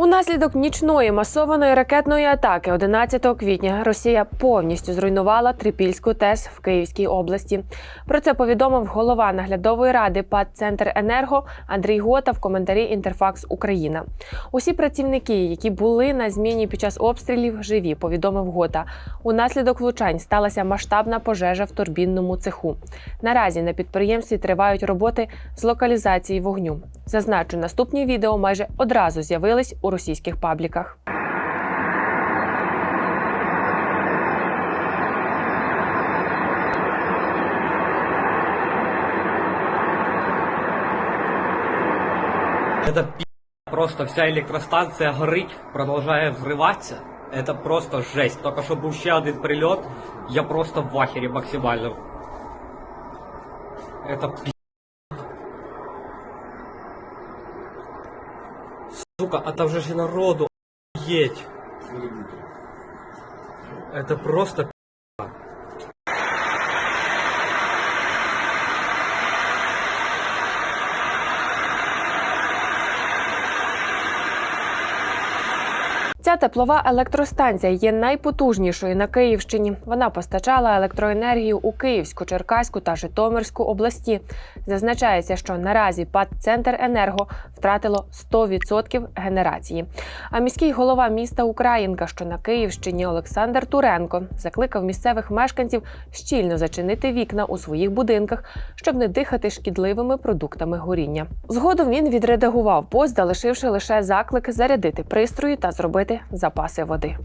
Унаслідок нічної масованої ракетної атаки 11 квітня Росія повністю зруйнувала Трипільську ТЕС в Київській області. Про це повідомив голова наглядової ради ПАД Центр Енерго Андрій Гота в коментарі Інтерфакс Україна. Усі працівники, які були на зміні під час обстрілів, живі, повідомив Гота. Унаслідок влучань сталася масштабна пожежа в турбінному цеху. Наразі на підприємстві тривають роботи з локалізації вогню. Зазначу, наступні відео майже одразу з'явились у російських пабліках. Это пи***. Просто вся електростанція горить, продовжує взриватися. Это просто жесть. Тільки що був ще один прильот, я просто в ахері максимально. Это пи***. Сука, а там же народу охуєть. Это просто Ця теплова електростанція є найпотужнішою на Київщині. Вона постачала електроенергію у Київську, Черкаську та Житомирську області. Зазначається, що наразі ПАД Центр Енерго втратило 100% генерації. А міський голова міста Українка, що на Київщині Олександр Туренко, закликав місцевих мешканців щільно зачинити вікна у своїх будинках, щоб не дихати шкідливими продуктами горіння. Згодом він відредагував пост, залишивши лише заклик зарядити пристрої та зробити запаси води.